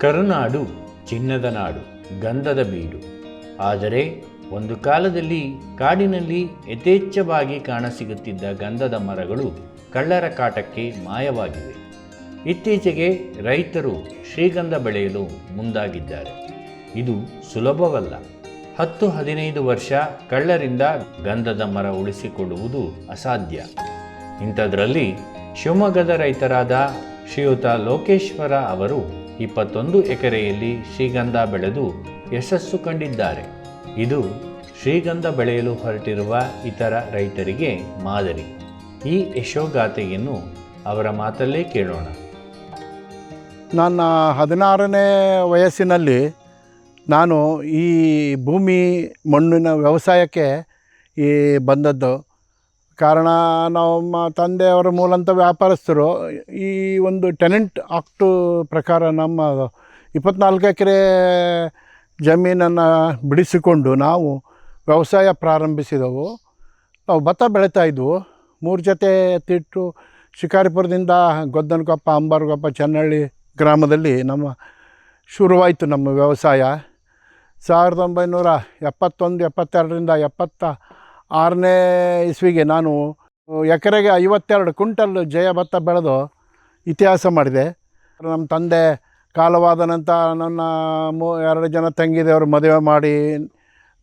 ಕರುನಾಡು, ಚಿನ್ನದ ನಾಡು, ಗಂಧದ ಬೀಡು. ಆದರೆ ಒಂದು ಕಾಲದಲ್ಲಿ ಕಾಡಿನಲ್ಲಿ ಯಥೇಚ್ಛವಾಗಿ ಕಾಣಸಿಗುತ್ತಿದ್ದ ಗಂಧದ ಮರಗಳು ಕಳ್ಳರ ಕಾಟಕ್ಕೆ ಮಾಯವಾಗಿವೆ. ಇತ್ತೀಚೆಗೆ ರೈತರು ಶ್ರೀಗಂಧ ಬೆಳೆಯಲು ಮುಂದಾಗಿದ್ದಾರೆ. ಇದು ಸುಲಭವಲ್ಲ. ಹತ್ತು ಹದಿನೈದು ವರ್ಷ ಕಳ್ಳರಿಂದ ಗಂಧದ ಮರ ಉಳಿಸಿಕೊಳ್ಳುವುದು ಅಸಾಧ್ಯ. ಇಂಥದ್ರಲ್ಲಿ ಶಿವಮೊಗ್ಗದ ರೈತರಾದ ಶ್ರೀಯುತ ಲೋಕೇಶ್ವರ ಅವರು ಇಪ್ಪತ್ತೊಂದು ಎಕರೆಯಲ್ಲಿ ಶ್ರೀಗಂಧ ಬೆಳೆದು ಯಶಸ್ಸು ಕಂಡಿದ್ದಾರೆ. ಇದು ಶ್ರೀಗಂಧ ಬೆಳೆಯಲು ಹೊರಟಿರುವ ಇತರ ರೈತರಿಗೆ ಮಾದರಿ. ಈ ಯಶೋಗಾಥೆಯನ್ನು ಅವರ ಮಾತಲ್ಲೇ ಕೇಳೋಣ. ನನ್ನ ಹದಿನಾರನೇ ವಯಸ್ಸಿನಲ್ಲಿ ನಾನು ಈ ಭೂಮಿ ಮಣ್ಣಿನ ವ್ಯವಸಾಯಕ್ಕೆ ಈ ಬಂದದ್ದು. ಕಾರಣ ನಮ್ಮ ತಂದೆಯವರ ಮೂಲಂತ ವ್ಯಾಪಾರಸ್ಥರು ಈ ಒಂದು ಟೆನೆಂಟ್ ಆಕ್ಟು ಪ್ರಕಾರ ನಮ್ಮ ಇಪ್ಪತ್ನಾಲ್ಕು ಎಕರೆ ಜಮೀನನ್ನು ಬಿಡಿಸಿಕೊಂಡು ನಾವು ವ್ಯವಸಾಯ ಪ್ರಾರಂಭಿಸಿದೆವು. ನಾವು ಭತ್ತ ಬೆಳೀತಾ ಇದ್ವು. ಮೂರು ಜೊತೆ ತಿಟ್ಟು ಶಿಕಾರಿಪುರದಿಂದ ಗೊದ್ದನಕೊಪ್ಪ ಅಂಬಾರ್ಗೊಪ್ಪ ಚೆನ್ನಳ್ಳಿ ಗ್ರಾಮದಲ್ಲಿ ನಮ್ಮ ಶುರುವಾಯಿತು ನಮ್ಮ ವ್ಯವಸಾಯ. ಸಾವಿರದ ಒಂಬೈನೂರ ಎಪ್ಪತ್ತೊಂದು, ಎಪ್ಪತ್ತೆರಡರಿಂದ ಎಪ್ಪತ್ತ ಆರನೇ ಇಸ್ವಿಗೆ ನಾನು ಎಕರೆಗೆ ಐವತ್ತೆರಡು ಕುಂಟಲ್ ಜಯ ಭತ್ತ ಬೆಳೆದು ಇತಿಹಾಸ ಮಾಡಿದೆ. ನಮ್ಮ ತಂದೆ ಕಾಲವಾದ ನಂತರ ನನ್ನ ಮೂ, ಎರಡು ಜನ ತಂಗಿದೆಯವರು ಮದುವೆ ಮಾಡಿ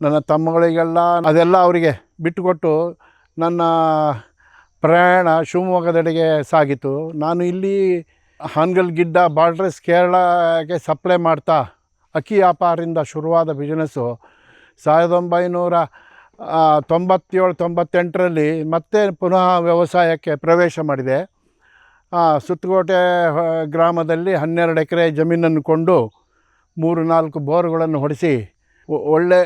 ನನ್ನ ತಮ್ಮಗಳಿಗೆಲ್ಲ ಅದೆಲ್ಲ ಅವರಿಗೆ ಬಿಟ್ಟುಕೊಟ್ಟು ನನ್ನ ಪ್ರಯಾಣ ಶಿವಮೊಗ್ಗದೆಡೆಗೆ ಸಾಗಿತು. ನಾನು ಇಲ್ಲಿ ಹಾನ್ಗಲ್ ಗಿಡ್ಡ ಬಾಡ್ರೆಸ್ ಕೇರಳಕ್ಕೆ ಸಪ್ಲೈ ಮಾಡ್ತಾ, ಅಕ್ಕಿ ವ್ಯಾಪಾರದಿಂದ ಶುರುವಾದ ಬಿಸ್ನೆಸ್ಸು ಸಾವಿರದ ಒಂಬೈನೂರ ತೊಂಬತ್ತೇಳು, ತೊಂಬತ್ತೆಂಟರಲ್ಲಿ ಮತ್ತೆ ಪುನಃ ವ್ಯವಸಾಯಕ್ಕೆ ಪ್ರವೇಶ ಮಾಡಿದೆ. ಸುತ್ತಕೋಟೆ ಗ್ರಾಮದಲ್ಲಿ ಹನ್ನೆರಡು ಎಕರೆ ಜಮೀನನ್ನು ಕೊಂಡು ಮೂರು, ನಾಲ್ಕು ಬೋರ್ಗಳನ್ನು ಹೊಡೆಸಿ ಒಳ್ಳೆ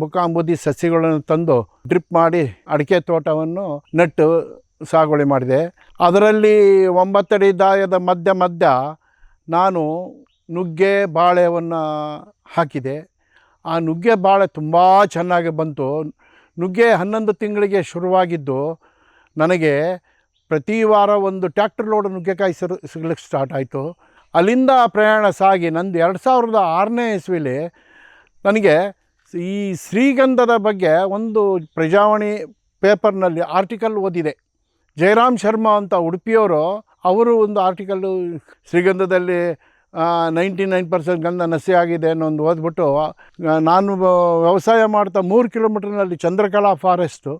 ಬುಕಾಂಬುದಿ ಸಸಿಗಳನ್ನು ತಂದು ಡ್ರಿಪ್ ಮಾಡಿ ಅಡಿಕೆ ತೋಟವನ್ನು ನೆಟ್ಟು ಸಾಗುವಳಿ ಮಾಡಿದೆ. ಅದರಲ್ಲಿ ಒಂಬತ್ತಡಿ ದಾಯದ ಮಧ್ಯ ಮಧ್ಯ ನಾನು ನುಗ್ಗೆ ಬಾಳೆವನ್ನು ಹಾಕಿದೆ. ಆ ನುಗ್ಗೆ ಬಾಳೆ ತುಂಬ ಚೆನ್ನಾಗಿ ಬಂತು. ನುಗ್ಗೆ ಹನ್ನೊಂದು ತಿಂಗಳಿಗೆ ಶುರುವಾಗಿದ್ದು, ನನಗೆ ಪ್ರತಿ ವಾರ ಒಂದು ಟ್ಯಾಕ್ಟರ್ ಲೋಡ್ ನುಗ್ಗೆಕಾಯಿ ಸಿರು, ಸಿಗ್ಲಿಕ್ಕೆ ಸ್ಟಾರ್ಟ್ ಆಯಿತು. ಅಲ್ಲಿಂದ ಪ್ರಯಾಣ ಸಾಗಿ ನಂದು ಎರಡು ಸಾವಿರದ ಆರನೇ ಇಸ್ವಿಲಿ ನನಗೆ ಈ ಶ್ರೀಗಂಧದ ಬಗ್ಗೆ ಒಂದು ಪ್ರಜಾವಾಣಿ ಪೇಪರ್ನಲ್ಲಿ ಆರ್ಟಿಕಲ್ ಓದಿದೆ. ಜಯರಾಮ್ ಶರ್ಮಾ ಅಂತ ಉಡುಪಿಯವರು, ಅವರು ಒಂದು ಆರ್ಟಿಕಲ್ಲು ಶ್ರೀಗಂಧದಲ್ಲಿ ನೈಂಟಿ ನೈನ್ ಪರ್ಸೆಂಟ್ ಗಂಧ ನಸಿ ಆಗಿದೆ ಅನ್ನೋ ಒಂದು ಓದ್ಬಿಟ್ಟು ನಾನು ವ್ಯವಸಾಯ ಮಾಡ್ತಾ ಮೂರು ಕಿಲೋಮೀಟ್ರ್ನಲ್ಲಿ ಚಂದ್ರಕಲಾ ಫಾರೆಸ್ಟು.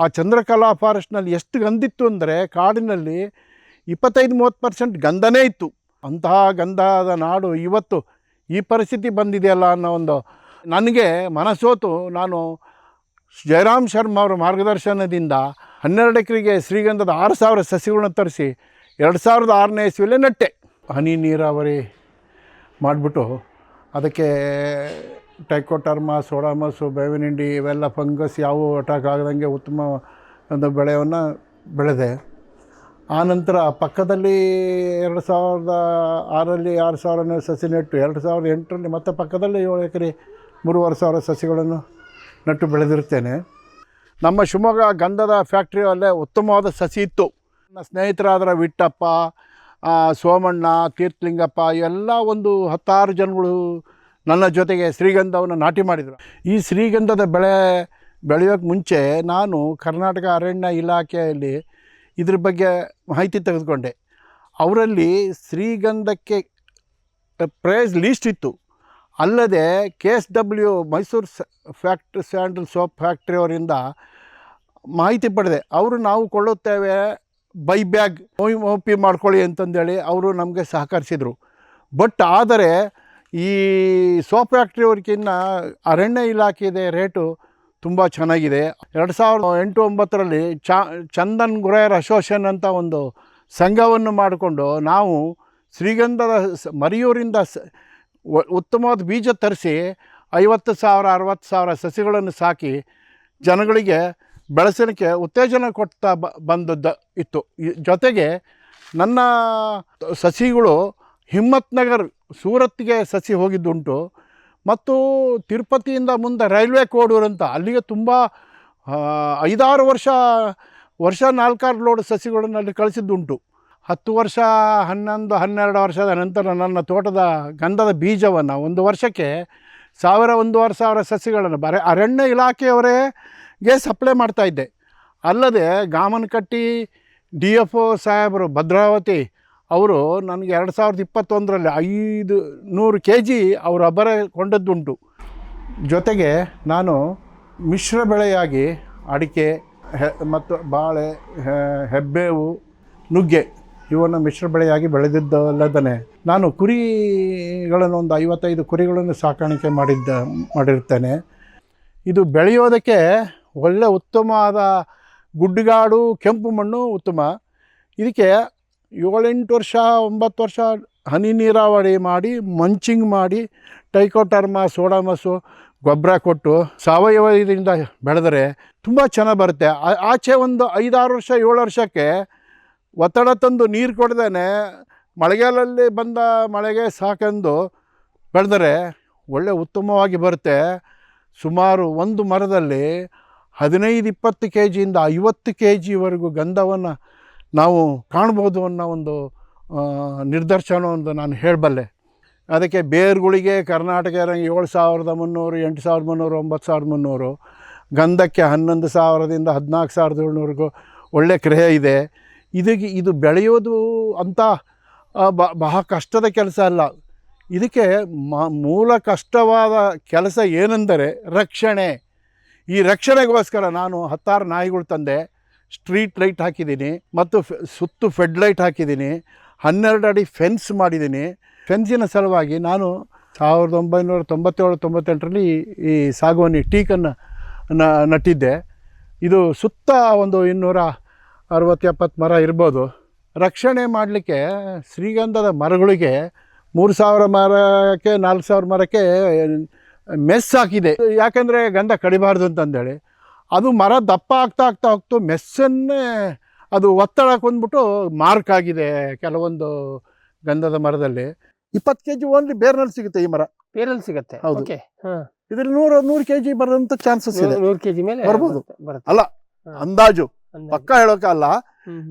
ಆ ಚಂದ್ರಕಲಾ ಫಾರೆಸ್ಟ್ನಲ್ಲಿ ಎಷ್ಟು ಗಂಧಿತ್ತು ಅಂದರೆ ಕಾಡಿನಲ್ಲಿ ಇಪ್ಪತ್ತೈದು, ಮೂವತ್ತು ಪರ್ಸೆಂಟ್ ಗಂಧನೇ ಇತ್ತು. ಅಂತಹ ಗಂಧದ ನಾಡು ಇವತ್ತು ಈ ಪರಿಸ್ಥಿತಿ ಬಂದಿದೆಯಲ್ಲ ಅನ್ನೋ ಒಂದು ನನಗೆ ಮನಸೋತು. ನಾನು ಜಯರಾಮ್ ಶರ್ಮಾ ಅವರ ಮಾರ್ಗದರ್ಶನದಿಂದ ಹನ್ನೆರಡು ಎಕರೆಗೆ ಶ್ರೀಗಂಧದ ಆರು ಸಾವಿರ ಸಸಿಗಳನ್ನ ತರಿಸಿ, ಎರಡು ಸಾವಿರದ ಆರನೇ ಇಸ್ವಿಲೇ ನೆಟ್ಟೆ. ಹನಿ ನೀರಾವರಿ ಮಾಡಿಬಿಟ್ಟು ಅದಕ್ಕೆ ಟೈಕೋಟರ್ಮ ಸೋಡಾಮಸು ಬೇವಿನ ಹಿಂಡಿ ಇವೆಲ್ಲ ಫಂಗಸ್ ಯಾವುವು ಅಟ್ಯಾಕ್ ಆಗದಂಗೆ ಉತ್ತಮ ಒಂದು ಬೆಳೆಯನ್ನು ಬೆಳೆದೆ. ಆನಂತರ ಪಕ್ಕದಲ್ಲಿ ಎರಡು ಸಾವಿರದ ಆರಲ್ಲಿ ಆರು ಸಾವಿರನೇ ಸಸಿ ನೆಟ್ಟು, ಎರಡು ಸಾವಿರದ ಎಂಟರಲ್ಲಿ ಮತ್ತೆ ಪಕ್ಕದಲ್ಲಿ ಏಳು ಎಕರೆ ಮೂರುವರೆ ಸಾವಿರ ಸಸಿಗಳನ್ನು ನೆಟ್ಟು ಬೆಳೆದಿರ್ತೇನೆ. ನಮ್ಮ ಶಿವಮೊಗ್ಗ ಗಂಧದ ಫ್ಯಾಕ್ಟ್ರಿಯಲ್ಲೇ ಉತ್ತಮವಾದ ಸಸಿ ಇತ್ತು. ನನ್ನ ಸ್ನೇಹಿತರಾದ ವಿಟ್ಟಪ್ಪ ಸೋಮಣ್ಣ, ತೀರ್ಥಲಿಂಗಪ್ಪ ಎಲ್ಲ ಒಂದು ಹತ್ತಾರು ಜನಗಳು ನನ್ನ ಜೊತೆಗೆ ಶ್ರೀಗಂಧವನ್ನು ನಾಟಿ ಮಾಡಿದರು. ಈ ಶ್ರೀಗಂಧದ ಬೆಳೆ ಬೆಳೆಯೋಕ್ಕೆ ಮುಂಚೆ ನಾನು ಕರ್ನಾಟಕ ಅರಣ್ಯ ಇಲಾಖೆಯಲ್ಲಿ ಇದ್ರ ಬಗ್ಗೆ ಮಾಹಿತಿ ತೆಗೆದುಕೊಂಡೆ. ಅವರಲ್ಲಿ ಶ್ರೀಗಂಧಕ್ಕೆ ಪ್ರೈಸ್ ಲೀಸ್ಟ್ ಇತ್ತು. ಅಲ್ಲದೆ K S W Mysuru factory sandal soap ಫ್ಯಾಕ್ಟ್ರಿಯವರಿಂದ ಮಾಹಿತಿ ಪಡೆದೆ. ಅವರು ನಾವು ಕೊಳ್ಳುತ್ತೇವೆ ಬೈ ಬ್ಯಾಗ್ ಒ ಪಿ ಮಾಡ್ಕೊಳ್ಳಿ ಅಂತಂದೇಳಿ ಅವರು ನಮಗೆ ಸಹಕರಿಸಿದರು ಬಟ್ ಆದರೆ ಈ ಸೋಪ್ ಫ್ಯಾಕ್ಟ್ರಿಯವ್ರಿಗಿನ್ನ ಅರಣ್ಯ ಇಲಾಖೆದೆ ರೇಟು ತುಂಬ ಚೆನ್ನಾಗಿದೆ ಎರಡು ಸಾವಿರದ ಎಂಟು ಒಂಬತ್ತರಲ್ಲಿ ಚಾ ಚಂದನ್ ಗುರೇರ್ ಅಸೋಸಿಯೇಷನ್ ಅಂತ ಒಂದು ಸಂಘವನ್ನು ಮಾಡಿಕೊಂಡು ನಾವು ಶ್ರೀಗಂಧದ ಮರಿಯೂರಿಂದ ಸ ಉತ್ತಮವಾದ ಬೀಜ ತರಿಸಿ ಐವತ್ತು ಸಾವಿರ ಅರವತ್ತು ಸಾವಿರ ಸಸಿಗಳನ್ನು ಸಾಕಿ ಜನಗಳಿಗೆ ಬೆಳೆಸಲಿಕ್ಕೆ ಉತ್ತೇಜನ ಕೊಡ್ತಾ ಬ, ಬಂದದ್ದು ಇತ್ತು. ಜೊತೆಗೆ ನನ್ನ ಸಸಿಗಳು ಹಿಮ್ಮತ್ ನಗರ್ ಸೂರತ್ಗೆ ಸಸಿ ಹೋಗಿದ್ದುಂಟು. ಮತ್ತು ತಿರುಪತಿಯಿಂದ ಮುಂದೆ ರೈಲ್ವೆ ಕೋಡೂರು ಅಂತ ಅಲ್ಲಿಗೆ ತುಂಬ ಐದಾರು ವರ್ಷ ವರ್ಷ ನಾಲ್ಕಾರು ಲೋಡ್ ಸಸಿಗಳನ್ನು ಅಲ್ಲಿ ಕಳಿಸಿದ್ದುಂಟು. ಹತ್ತು ವರ್ಷ, ಹನ್ನೊಂದು, ಹನ್ನೆರಡು ವರ್ಷದ ನಂತರ ನನ್ನ ತೋಟದ ಗಂಧದ ಬೀಜವನ್ನು ಒಂದು ವರ್ಷಕ್ಕೆ ಸಾವಿರ ಒಂದೂವರೆ ಸಾವಿರ ಸಸಿಗಳನ್ನು, ಬರ ಅರಣ್ಯ ಇಲಾಖೆಯವರಿಗೆ ಸಪ್ಲೈ ಮಾಡ್ತಾಯಿದ್ದೆ ಅಲ್ಲದೆ ಗಾಮನಕಟ್ಟಿ ಡಿ ಎಫ್ ಒ ಸಾಹೇಬರು ಭದ್ರಾವತಿ ಅವರು ನನಗೆ ಎರಡು ಸಾವಿರದ ಇಪ್ಪತ್ತೊಂದರಲ್ಲಿ ಐದು ನೂರು ಕೆ ಜಿ ಅವರು ಅಬ್ಬರ ಕೊಂಡದ್ದುಂಟು. ಜೊತೆಗೆ ನಾನು ಮಿಶ್ರ ಬೆಳೆಯಾಗಿ ಅಡಿಕೆ, ಹೆ, ಮತ್ತು ಬಾಳೆ ಹೆಬ್ಬೇವು, ನುಗ್ಗೆ ಇವನ್ನು ಮಿಶ್ರ ಬೆಳೆಯಾಗಿ ಬೆಳೆದಿದ್ದಲ್ಲದೇ ನಾನು ಕುರಿಗಳನ್ನು ಒಂದು ಐವತ್ತೈದು ಕುರಿಗಳನ್ನು ಸಾಕಾಣಿಕೆ ಮಾಡಿದ್ದ, ಮಾಡಿರ್ತೇನೆ. ಇದು ಬೆಳೆಯೋದಕ್ಕೆ ಒಳ್ಳೆ ಉತ್ತಮವಾದ ಗುಡ್ಡಗಾಡು, ಕೆಂಪು ಮಣ್ಣು ಉತ್ತಮ. ಇದಕ್ಕೆ ಏಳೆಂಟು ವರ್ಷ, ಒಂಬತ್ತು ವರ್ಷ ಹನಿ ನೀರಾವರಿ ಮಾಡಿ, ಮಂಚಿಂಗ್ ಮಾಡಿ ಟೈಕೋಟರ್ಮ ಸೋಡಾಮಸು, ಗೊಬ್ಬರ ಕೊಟ್ಟು ಸಾವಯವ ಇದರಿಂದ ಬೆಳೆದರೆ ತುಂಬ ಚೆನ್ನಾಗಿ ಬರುತ್ತೆ. ಆಚೆ ಒಂದು ಐದಾರು ವರ್ಷ, ಏಳು ವರ್ಷಕ್ಕೆ ಒತ್ತಡ ತಂದು ನೀರು ಕೊಡ್ದೇ ಮಳೆಗಾಲಲ್ಲಿ ಬಂದ ಮಳೆಗೆ ಸಾಕೆಂದು ಬೆಳೆದರೆ ಒಳ್ಳೆ ಉತ್ತಮವಾಗಿ ಬರುತ್ತೆ. ಸುಮಾರು ಒಂದು ಮರದಲ್ಲಿ ಹದಿನೈದು ಇಪ್ಪತ್ತು ಕೆ ಜಿಯಿಂದ ಐವತ್ತು ಕೆ ಜಿವರೆಗೂ ಗಂಧವನ್ನು ನಾವು ಕಾಣ್ಬೋದು ಅನ್ನೋ ಒಂದು ನಿರ್ದರ್ಶನವನ್ನು ನಾನು ಹೇಳಬಲ್ಲೆ. ಅದಕ್ಕೆ ಬೇರುಗಳಿಗೆ ಕರ್ನಾಟಕ ಏಳು ಸಾವಿರದ ಮುನ್ನೂರು ಎಂಟು ಸಾವಿರದ ಮುನ್ನೂರು ಒಂಬತ್ತು ಸಾವಿರದ ಮುನ್ನೂರು ಗಂಧಕ್ಕೆ ಹನ್ನೊಂದು ಸಾವಿರದಿಂದ ಹದಿನಾಲ್ಕು ಸಾವಿರದ ಏಳ್ನೂರಿಗೂ ಒಳ್ಳೆ ಕ್ರಯ ಇದೆ. ಇದಕ್ಕೆ ಇದು ಬೆಳೆಯೋದು ಅಂತ ಆ, ಬ- ಬಹಳ ಕಷ್ಟದ ಕೆಲಸ ಅಲ್ಲ. ಇದಕ್ಕೆ ಮೂಲ ಕಷ್ಟವಾದ ಕೆಲಸ ಏನೆಂದರೆ ರಕ್ಷಣೆ. ಈ ರಕ್ಷಣೆಗೋಸ್ಕರ ನಾನು ಹತ್ತಾರು ನಾಯಿಗಳು ತಂದೆ, ಸ್ಟ್ರೀಟ್ ಲೈಟ್ ಹಾಕಿದ್ದೀನಿ ಮತ್ತು ಸುತ್ತು ಫೆಡ್ ಲೈಟ್ ಹಾಕಿದ್ದೀನಿ, ಹನ್ನೆರಡು ಅಡಿ ಫೆನ್ಸ್ ಮಾಡಿದ್ದೀನಿ. ಫೆನ್ಸಿನ ಸಲುವಾಗಿ ನಾನು ಸಾವಿರದ ಒಂಬೈನೂರ ತೊಂಬತ್ತೇಳು, ತೊಂಬತ್ತೆಂಟರಲ್ಲಿ ಈ ಸಾಗುವಾನಿ ಟೀಕನ್ನು ನಟ್ಟಿದ್ದೆ. ಇದು ಸುತ್ತ ಒಂದು ಇನ್ನೂರ ಅರವತ್ತು ಎಪ್ಪತ್ತು ಮರ ಇರ್ಬೋದು. ರಕ್ಷಣೆ ಮಾಡಲಿಕ್ಕೆ ಶ್ರೀಗಂಧದ ಮರಗಳಿಗೆ ಮೂರು ಸಾವಿರ ಮರಕ್ಕೆ ನಾಲ್ಕು ಸಾವಿರ ಮರಕ್ಕೆ ಮೆಸ್ ಹಾಕಿದೆ. ಯಾಕಂದರೆ ಗಂಧ ಕಡಿಬಾರ್ದು ಅಂತಂದೇಳಿ. ಅದು ಮರ ದಪ್ಪ ಆಗ್ತಾ ಆಗ್ತಾ ಹೋಗ್ತು. ಮೆಸ್ಸನ್ನೇ ಅದು ಒತ್ತಡ ಕೊಂದ್ಬಿಟ್ಟು ಮಾರ್ಕ್ ಆಗಿದೆ ಕೆಲವೊಂದು ಗಂಧದ ಮರದಲ್ಲಿ. ಇಪ್ಪತ್ತು ಕೆ ಜಿ ಓನ್ಲಿ ಬೇರ್ನಲ್ಲಿ ಸಿಗುತ್ತೆ ಈ ಮರ. ಬೇರಲ್ಲಿ ಸಿಗುತ್ತೆ. ಹೌದು. ಇದ್ರಲ್ಲಿ ನೂರು ನೂರು ಕೆ ಜಿ ಬರೋಂಥ ಚಾನ್ಸಸ್ ಇದೆ. ನೂರು ಕೆಜಿ ಮೇಲೆ ಬರ್ಬೋದು. ಅಲ್ಲ ಅಂದಾಜು. ಪಕ್ಕ ಹೇಳೋಕ್ಕಲ್ಲ.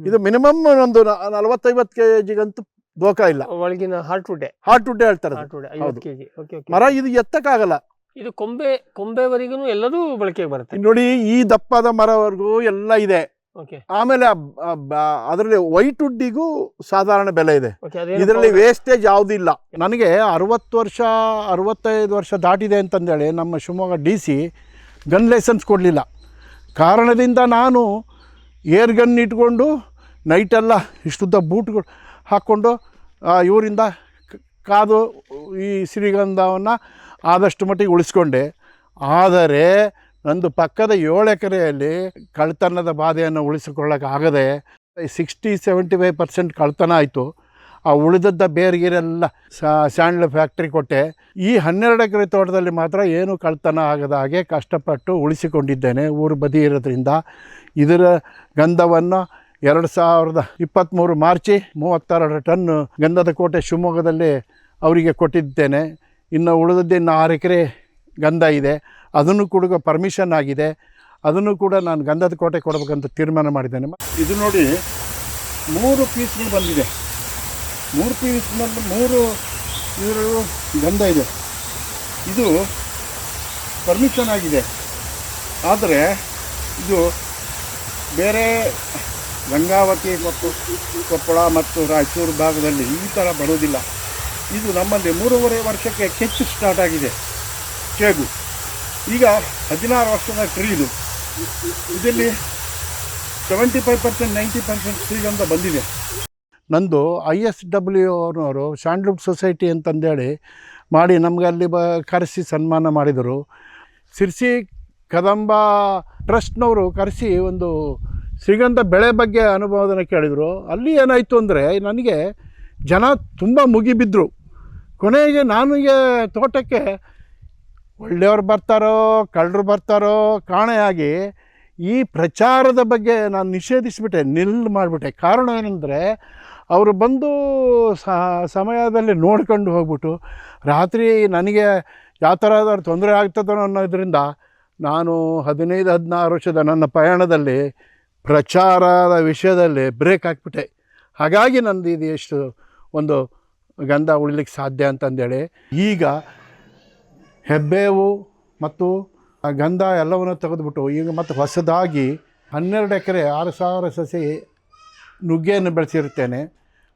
ಇದು ಮಿನಿಮಮ್ ಒಂದು ನಲವತ್ತೈವತ್ತು ಕೆ ಜಿಗಂತೂ ದೋಖ ಇಲ್ಲ. ಒಳಗಿನ ಹಾರ್ಟ್ ವುಡ್ ಹಾರ್ಟ್ ವುಡ್ ಹೇಳ್ತಾರೆ ಮರ ಇದು ಎತ್ತಕ್ಕಾಗಲ್ಲ. ಇದು ಕೊಂಬೆ ಕೊಂಬೆವರೆಗೂ ಎಲ್ಲದೂ ಬಳಕೆಗೆ ಬರುತ್ತೆ. ನೋಡಿ ಈ ದಪ್ಪದ ಮರವರೆಗೂ ಎಲ್ಲ ಇದೆ. ಆಮೇಲೆ ಅದರಲ್ಲಿ ವೈಟ್ ಉಡ್ಡಿಗೂ ಸಾಧಾರಣ ಬೆಲೆ ಇದೆ. ಇದರಲ್ಲಿ? ವೇಸ್ಟೇಜ್ ಯಾವುದಿಲ್ಲ ನನಗೆ ಅರವತ್ತು ವರ್ಷ ಅರವತ್ತೈದು ವರ್ಷ ದಾಟಿದೆ ಅಂತಂದೇಳಿ ನಮ್ಮ Shivamogga D C gun licence ಕೊಡಲಿಲ್ಲ. ಕಾರಣದಿಂದ ನಾನು ಏರ್ ಗನ್ ಇಟ್ಕೊಂಡು ನೈಟೆಲ್ಲ ಇಷ್ಟುದ್ದ ಬೂಟ್ಗಳು ಹಾಕ್ಕೊಂಡು ಇವರಿಂದ ಕಾದು ಈ ಶ್ರೀಗಂಧವನ್ನು ಆದಷ್ಟು ಮಟ್ಟಿಗೆ ಉಳಿಸ್ಕೊಂಡೆ. ಆದರೆ ನಂದು ಪಕ್ಕದ ಏಳು ಎಕರೆಯಲ್ಲಿ ಕಳ್ತನದ ಬಾಧೆಯನ್ನು ಉಳಿಸಿಕೊಳ್ಳೋಕ್ಕಾಗದೆ ಸಿಕ್ಸ್ಟಿ, ಸೆವೆಂಟಿ ಫೈವ್ ಪರ್ಸೆಂಟ್ ಕಳ್ತನ ಆಯಿತು. ಆ ಉಳಿದದ್ದ ಬೇರೆಗೀರೆಲ್ಲ ಸ್ಯಾಂಡ್ಲ್ ಫ್ಯಾಕ್ಟ್ರಿ ಕೊಟ್ಟೆ. ಈ ಹನ್ನೆರಡು ಎಕರೆ ತೋಟದಲ್ಲಿ ಮಾತ್ರ ಏನು ಕಳ್ತನ ಆಗದ ಹಾಗೆ ಕಷ್ಟಪಟ್ಟು ಉಳಿಸಿಕೊಂಡಿದ್ದೇನೆ ಊರು ಬದಿ ಇರೋದ್ರಿಂದ. ಇದರ ಗಂಧವನ್ನು ಎರಡು ಸಾವಿರದ ಇಪ್ಪತ್ತ್ಮೂರು ಮಾರ್ಚಿ ಮೂವತ್ತೆರಡು ಟನ್ ಗಂಧದ ಕೋಟೆ ಶಿವಮೊಗ್ಗದಲ್ಲಿ ಅವರಿಗೆ ಕೊಟ್ಟಿದ್ದೇನೆ. ಇನ್ನು ಉಳಿದದ್ದು ಇನ್ನು ಆರು ಎಕರೆ ಗಂಧ ಇದೆ. ಅದನ್ನು ಕೂಡ ಪರ್ಮಿಷನ್ ಆಗಿದೆ. ಅದನ್ನು ಕೂಡ ನಾನು ಗಂಧದ ಕೋಟೆ ಕೊಡಬೇಕಂತ ತೀರ್ಮಾನ ಮಾಡಿದ್ದೇನೆ. ಇದು ನೋಡಿ ಮೂರು ಪೀಸ್ಗಳು ಬಂದಿದೆ. ಮೂರು ಪೀಸ್ನಲ್ಲಿ ಮೂರು ಇದರ ಗಂಧ ಇದೆ. ಇದು ಪರ್ಮಿಷನ್ ಆಗಿದೆ. ಆದರೆ ಇದು ಬೇರೆ ಗಂಗಾವತಿ ಮತ್ತು ಕೊಪ್ಪಳ ಮತ್ತು ರಾಯಚೂರು ಭಾಗದಲ್ಲಿ ಈ ಥರ ಬರೋದಿಲ್ಲ ಇದು ನಮ್ಮಲ್ಲಿ ಮೂರುವರೆ ವರ್ಷಕ್ಕೆ ಕೆಚ್ಚು ಸ್ಟಾರ್ಟ್ ಆಗಿದೆ. ಚೇಗು ಈಗ ಹದಿನಾರು ವರ್ಷದ ಟ್ರೀ ಇದು. ಇದರಲ್ಲಿ seventy five percent ninety percent ಶ್ರೀಗಂಧ ಬಂದಿದೆ. ನಂದು ಐ ಎಸ್ ಡಬ್ಲ್ಯೂ ಅವ್ರವರು ಸ್ಯಾಂಡ್ಲ್ವುಡ್ ಸೊಸೈಟಿ ಅಂತಂದೇಳಿ ಮಾಡಿ ನಮಗೆ ಅಲ್ಲಿ ಬ ಕರೆಸಿ ಸನ್ಮಾನ ಮಾಡಿದರು. ಸಿರ್ಸಿ ಕದಂಬ ಟ್ರಸ್ಟ್ನವರು ಕರೆಸಿ ಒಂದು ಶ್ರೀಗಂಧ ಬೆಳೆ ಬಗ್ಗೆ ಅನುಭವನ ಕೇಳಿದರು. ಅಲ್ಲಿ ಏನಾಯಿತು ಅಂದರೆ ನನಗೆ ಜನ ತುಂಬ ಮುಗಿಬಿದ್ದರು ಕೊನೆಗೆ ನನಗೆ ತೋಟಕ್ಕೆ ಒಳ್ಳೆಯವ್ರು ಬರ್ತಾರೋ, ಕಳ್ಳರು ಬರ್ತಾರೋ ಕಾಣೆಯಾಗಿ ಈ ಪ್ರಚಾರದ ಬಗ್ಗೆ ನಾನು ನಿಷೇಧಿಸಿಬಿಟ್ಟೆ, ನಿಲ್ ಮಾಡಿಬಿಟ್ಟೆ. ಕಾರಣ ಏನಂದರೆ, ಅವರು ಬಂದು ಸಮಯದಲ್ಲಿ ನೋಡ್ಕೊಂಡು ಹೋಗ್ಬಿಟ್ಟು, ರಾತ್ರಿ ನನಗೆ ಯಾವ ಥರ ತೊಂದರೆ ಆಗ್ತದೋ ಅನ್ನೋದ್ರಿಂದ ನಾನು ಹದಿನೈದು, ಹದಿನಾರು ವರ್ಷದ ನನ್ನ ಪಯಣದಲ್ಲಿ ಪ್ರಚಾರದ ವಿಷಯದಲ್ಲಿ ಬ್ರೇಕ್ ಹಾಕ್ಬಿಟ್ಟೆ. ಹಾಗಾಗಿ ನಂದು ಇದು ಎಷ್ಟು ಒಂದು ಗಂಧ ಉಳಿಲಿಕ್ಕೆ ಸಾಧ್ಯ ಅಂತಂದೇಳಿ, ಈಗ ಹೆಬ್ಬೇವು ಮತ್ತು ಗಂಧ ಎಲ್ಲವನ್ನು ತೆಗೆದುಬಿಟ್ಟು, ಈಗ ಮತ್ತು ಹೊಸದಾಗಿ ಹನ್ನೆರಡು ಎಕರೆ ಆರು ಸಾವಿರ ಸಸಿ ನುಗ್ಗೆಯನ್ನು ಬೆಳೆಸಿರುತ್ತೇನೆ.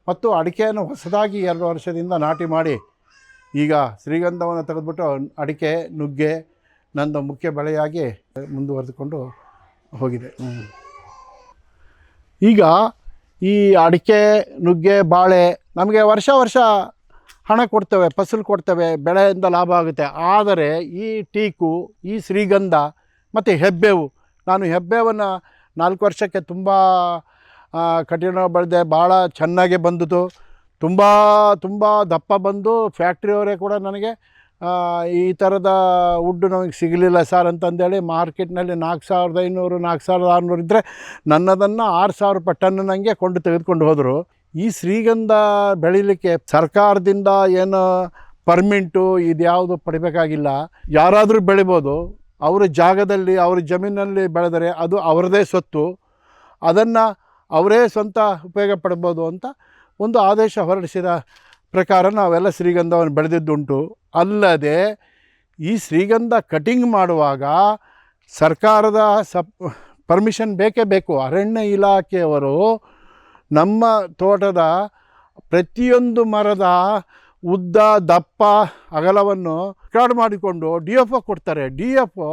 ಮತ್ತು ಅಡಿಕೆಯನ್ನು ಹೊಸದಾಗಿ ಎರಡು ವರ್ಷದಿಂದ ನಾಟಿ ಮಾಡಿ, ಈಗ ಶ್ರೀಗಂಧವನ್ನು ತೆಗೆದುಬಿಟ್ಟು ಅಡಿಕೆ, ನುಗ್ಗೆ, ನಂದು ಮುಖ್ಯ ಬೆಳೆಯಾಗಿ ಮುಂದುವರೆದುಕೊಂಡು ಹೋಗಿದೆ. ಈಗ ಈ ಅಡಿಕೆ, ನುಗ್ಗೆ, ಬಾಳೆ ನಮಗೆ ವರ್ಷ ವರ್ಷ ಹಣ ಕೊಡ್ತವೆ, ಫಸಲು ಕೊಡ್ತವೆ, ಬೆಳೆಯಿಂದ ಲಾಭ ಆಗುತ್ತೆ. ಆದರೆ ಈ ಟೀಕು, ಈ ಶ್ರೀಗಂಧ ಮತ್ತು ಹೆಬ್ಬೇವು, ನಾನು ಹೆಬ್ಬೇವನ್ನು ನಾಲ್ಕು ವರ್ಷಕ್ಕೆ ತುಂಬ ಕಠಿಣ ಬೆಳೆದೆ ಭಾಳ ಚೆನ್ನಾಗಿ ಬಂದಿತು ತುಂಬ ತುಂಬ ದಪ್ಪ ಬಂದು ಫ್ಯಾಕ್ಟ್ರಿಯವರೇ ಕೂಡ ನನಗೆ ಈ ಥರದ ವುಡ್ಡು ನಮಗೆ ಸಿಗಲಿಲ್ಲ ಸರ್ ಅಂತಂದೇಳಿ ಮಾರ್ಕೆಟ್ನಲ್ಲಿ ನಾಲ್ಕು ಸಾವಿರದ ಐನೂರು, ನಾಲ್ಕು ಸಾವಿರದ ಆರುನೂರು ಇದ್ದರೆ ನನ್ನದನ್ನು ಆರು ಸಾವಿರ ರೂಪಾಯಿ ಟನ್ ನನಗೆ ಕೊಂಡು ತೆಗೆದುಕೊಂಡು ಹೋದರು. ಈ ಶ್ರೀಗಂಧ ಬೆಳೀಲಿಕ್ಕೆ ಸರ್ಕಾರದಿಂದ ಏನು ಪರ್ಮಿಂಟು ಇದ್ಯಾವುದು ಪಡಿಬೇಕಾಗಿಲ್ಲ. ಯಾರಾದರೂ ಬೆಳಿಬೋದು. ಅವರ ಜಾಗದಲ್ಲಿ, ಅವರ ಜಮೀನಲ್ಲಿ ಬೆಳೆದರೆ ಅದು ಅವರದೇ ಸ್ವತ್ತು. ಅದನ್ನು ಅವರೇ ಸ್ವಂತ ಉಪಯೋಗ ಪಡ್ಬೋದು ಅಂತ ಒಂದು ಆದೇಶ ಹೊರಡಿಸಿದ ಪ್ರಕಾರ ನಾವೆಲ್ಲ ಶ್ರೀಗಂಧವನ್ನು ಬೆಳೆದಿದ್ದುಂಟು. ಅಲ್ಲದೆ ಈ ಶ್ರೀಗಂಧ ಕಟಿಂಗ್ ಮಾಡುವಾಗ ಸರ್ಕಾರದ ಸಪ್, ಪರ್ಮಿಷನ್ ಬೇಕೇ ಬೇಕು. ಅರಣ್ಯ ಇಲಾಖೆಯವರು ನಮ್ಮ ತೋಟದ ಪ್ರತಿಯೊಂದು ಮರದ ಉದ್ದ, ದಪ್ಪ ಅಗಲವನ್ನು ರೆಕಾರ್ಡ್ ಮಾಡಿಕೊಂಡು ಡಿ ಎಫ್ ಒ ಕೊಡ್ತಾರೆ. ಡಿ ಎಫ್ ಒ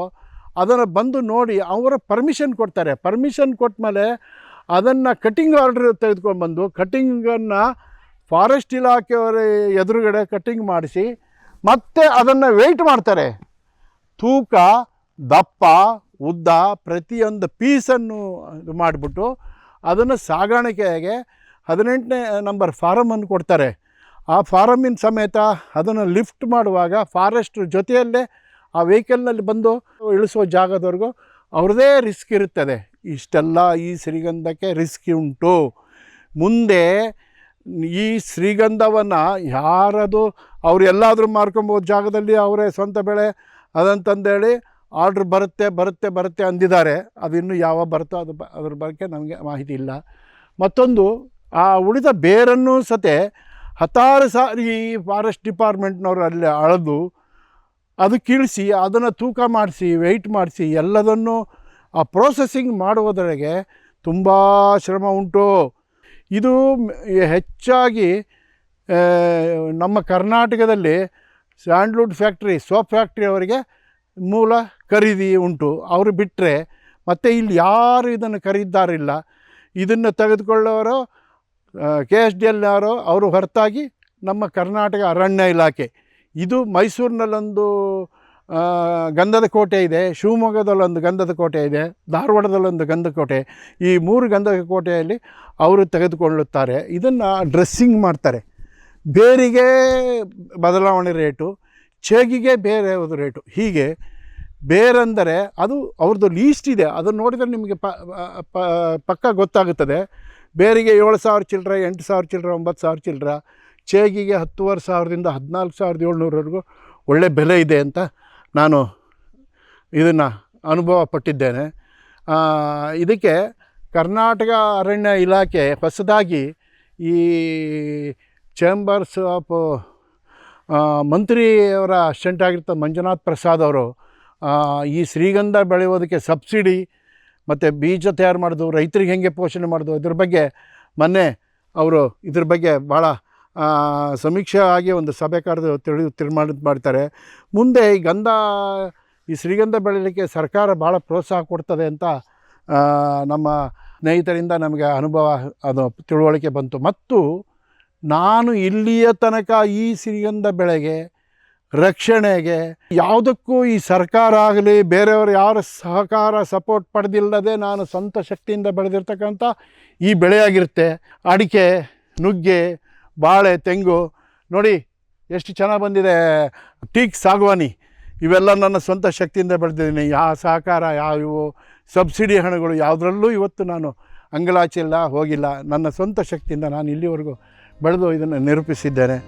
ಅದನ್ನು ಬಂದು ನೋಡಿ ಅವರ ಪರ್ಮಿಷನ್ ಕೊಡ್ತಾರೆ. ಪರ್ಮಿಷನ್ ಕೊಟ್ಮೇಲೆ ಅದನ್ನು ಕಟಿಂಗ್ ಆರ್ಡ್ರ್ ತೆಗೆದುಕೊಂಡು ಬಂದು ಕಟಿಂಗನ್ನು ಫಾರೆಸ್ಟ್ ಇಲಾಖೆಯವರ ಎದುರುಗಡೆ ಕಟಿಂಗ್ ಮಾಡಿಸಿ ಮತ್ತೆ ಅದನ್ನು ವೆಯ್ಟ್ ಮಾಡ್ತಾರೆ. ತೂಕ, ದಪ್ಪ, ಉದ್ದ ಪ್ರತಿಯೊಂದು ಪೀಸನ್ನು ಇದು ಮಾಡಿಬಿಟ್ಟು ಅದನ್ನು ಸಾಗಾಣಿಕೆಗೆ ಹದಿನೆಂಟನೇ ನಂಬರ್ ಫಾರಮನ್ನು ಕೊಡ್ತಾರೆ. ಆ ಫಾರಮಿನ ಸಮೇತ ಅದನ್ನು ಲಿಫ್ಟ್ ಮಾಡುವಾಗ ಫಾರೆಸ್ಟ್ ಜೊತೆಯಲ್ಲೇ ಆ ವೆಹಿಕಲ್ನಲ್ಲಿ ಬಂದು ಇಳಿಸುವ ಜಾಗದವರೆಗೂ ಅವ್ರದ್ದೇ ರಿಸ್ಕ್ ಇರುತ್ತದೆ. ಇಷ್ಟೆಲ್ಲ ಈ ಸಿರಿಗಂಧಕ್ಕೆ ರಿಸ್ಕ್ ಉಂಟು. ಮುಂದೆ ಈ ಶ್ರೀಗಂಧವನ್ನು ಯಾರದು ಅವ್ರು ಎಲ್ಲಾದರೂ ಮಾರ್ಕೊಬೋದು ಜಾಗದಲ್ಲಿ ಅವರೇ ಸ್ವಂತ ಬೆಳೆ ಅದಂತಂದೇಳಿ ಆರ್ಡ್ರ್ ಬರುತ್ತೆ ಬರುತ್ತೆ ಬರುತ್ತೆ ಅಂದಿದ್ದಾರೆ. ಅದು ಇನ್ನೂ ಯಾವ ಬರುತ್ತೋ ಅದು ಅದ್ರ ಬಗ್ಗೆ ನಮಗೆ ಮಾಹಿತಿ ಇಲ್ಲ. ಮತ್ತೊಂದು, ಆ ಉಳಿದ ಬೇರನ್ನು ಸತೆ ಹತ್ತಾರು ಸಾರಿ ಫಾರೆಸ್ಟ್ ಡಿಪಾರ್ಟ್ಮೆಂಟ್ನವರು ಅಲ್ಲಿ ಅಳೆದು ಅದು ಕೀಳಿಸಿ, ಅದನ್ನು ತೂಕ ಮಾಡಿಸಿ ವೆಯ್ಟ್ ಮಾಡಿಸಿ ಎಲ್ಲದನ್ನು ಆ ಪ್ರೋಸೆಸ್ಸಿಂಗ್ ಮಾಡುವುದರೊಳಗೆ ತುಂಬ ಶ್ರಮ ಉಂಟು. ಇದು ಹೆಚ್ಚಾಗಿ ನಮ್ಮ ಕರ್ನಾಟಕದಲ್ಲಿ ಸ್ಯಾಂಡ್ಲ್ವುಡ್ ಫ್ಯಾಕ್ಟ್ರಿ, ಸೋಪ್ ಫ್ಯಾಕ್ಟ್ರಿ ಅವರಿಗೆ ಮೂಲ ಖರೀದಿ ಉಂಟು. ಅವರು ಬಿಟ್ಟರೆ ಮತ್ತು ಇಲ್ಲಿ ಯಾರು ಇದನ್ನು ಖರೀದಾರಿಲ್ಲ ಇದನ್ನು ತೆಗೆದುಕೊಳ್ಳೋರು ಕೆ ಎಸ್ ಡಿ ಎಲ್ ಯಾರೋ, ಅವರು ಹೊರತಾಗಿ ನಮ್ಮ ಕರ್ನಾಟಕ ಅರಣ್ಯ ಇಲಾಖೆ. ಇದು ಮೈಸೂರಿನಲ್ಲೊಂದು ಗಂಧದ ಕೋಟೆ ಇದೆ ಶಿವಮೊಗ್ಗದಲ್ಲೊಂದು ಗಂಧದ ಕೋಟೆ ಇದೆ ಧಾರವಾಡದಲ್ಲೊಂದು ಗಂಧದ ಕೋಟೆ. ಈ ಮೂರು ಗಂಧದ ಕೋಟೆಯಲ್ಲಿ ಅವರು ತೆಗೆದುಕೊಳ್ಳುತ್ತಾರೆ. ಇದನ್ನು ಡ್ರೆಸ್ಸಿಂಗ್ ಮಾಡ್ತಾರೆ. ಬೇರಿಗೆ ಬದಲಾವಣೆ ರೇಟು, ಚೇಗಿಗೆ ಬೇರೆ ಒಂದು ರೇಟು. ಹೀಗೆ ಬೇರೆಂದರೆ ಅದು ಅವ್ರದ್ದು ಲೀಸ್ಟ್ ಇದೆ. ಅದನ್ನು ನೋಡಿದರೆ ನಿಮಗೆ ಪ, ಪಕ್ಕ ಗೊತ್ತಾಗುತ್ತದೆ. ಬೇರಿಗೆ ಏಳು ಸಾವಿರ ಚಿಲ್ಲರೆ, ಎಂಟು ಸಾವಿರ ಚಿಲ್ಲರೆ, ಒಂಬತ್ತು ಸಾವಿರ ಚಿಲ್ಲರೆ. ಚೇಗಿಗೆ ಹತ್ತುವರೆ ಸಾವಿರದಿಂದ ಹದಿನಾಲ್ಕು ಸಾವಿರದ ಏಳ್ನೂರವರೆಗೂ ಒಳ್ಳೆ ಬೆಲೆ ಇದೆ ಅಂತ ನಾನು ಇದನ್ನು ಅನುಭವ ಪಟ್ಟಿದ್ದೇನೆ. ಇದಕ್ಕೆ ಕರ್ನಾಟಕ ಅರಣ್ಯ ಇಲಾಖೆ ಹೊಸದಾಗಿ ಈ ಚೇಂಬರ್ಸ್ ಆಫ್ ಮಂತ್ರಿಯವರ ಅಸಿಸ್ಟೆಂಟ್ ಆಗಿರ್ತ ಮಂಜುನಾಥ್ ಪ್ರಸಾದ್ ಅವರು ಈ ಶ್ರೀಗಂಧ ಬೆಳೆಯೋದಕ್ಕೆ ಸಬ್ಸಿಡಿ ಮತ್ತು ಬೀಜ ತಯಾರು ಮಾಡೋದು, ರೈತರಿಗೆ ಹೆಂಗೆ ಪೋಷಣೆ ಮಾಡೋದು, ಇದ್ರ ಬಗ್ಗೆ ಮೊನ್ನೆ ಅವರು ಇದ್ರ ಬಗ್ಗೆ ಭಾಳ ಸಮೀಕ್ಷೆ ಆಗಿ ಒಂದು ಸಭೆ ಕರೆದು ತಿಳಿ ತೀರ್ಮಾನ ಮಾಡ್ತಾರೆ. ಮುಂದೆ ಈ ಗಂಧ, ಈ ಶ್ರೀಗಂಧ ಬೆಳೀಲಿಕ್ಕೆ ಸರ್ಕಾರ ಭಾಳ ಪ್ರೋತ್ಸಾಹ ಕೊಡ್ತದೆ ಅಂತ ನಮ್ಮ ಸ್ನೇಹಿತರಿಂದ ನಮಗೆ ಅನುಭವ, ಅದು ತಿಳುವಳಿಕೆ ಬಂತು. ಮತ್ತು ನಾನು ಇಲ್ಲಿಯ ತನಕ ಈ ಶ್ರೀಗಂಧ ಬೆಳೆಗೆ, ರಕ್ಷಣೆಗೆ ಯಾವುದಕ್ಕೂ ಈ ಸರ್ಕಾರ ಆಗಲಿ, ಬೇರೆಯವರು ಯಾರ ಸಹಕಾರ, ಸಪೋರ್ಟ್ ಪಡೆದಿಲ್ಲದೆ ನಾನು ಸ್ವಂತ ಶಕ್ತಿಯಿಂದ ಬೆಳೆದಿರ್ತಕ್ಕಂಥ ಈ ಬೆಳೆಯಾಗಿರುತ್ತೆ ಅಡಿಕೆ, ನುಗ್ಗೆ ಬಾಳೆ, ತೆಂಗು, ನೋಡಿ ಎಷ್ಟು ಚೆನ್ನಾಗಿ ಬಂದಿದೆ. ಟೀಕ್ ಸಾಗವಾನಿ, ಇವೆಲ್ಲ ನನ್ನ ಸ್ವಂತ ಶಕ್ತಿಯಿಂದ ಬೆಳೆದಿದ್ದೀನಿ. ಯಾವ ಸಹಕಾರ ಯಾವ ಇವು ಸಬ್ಸಿಡಿ ಹಣಗಳು, ಯಾವುದರಲ್ಲೂ ಇವತ್ತು ನಾನು ಅಂಗಲಾಚಿಲ್ಲ ಹೋಗಿಲ್ಲ. ನನ್ನ ಸ್ವಂತ ಶಕ್ತಿಯಿಂದ ನಾನು ಇಲ್ಲಿವರೆಗೂ ಬೆಳೆದು ಇದನ್ನು ನಿರೂಪಿಸಿದ್ದೇನೆ.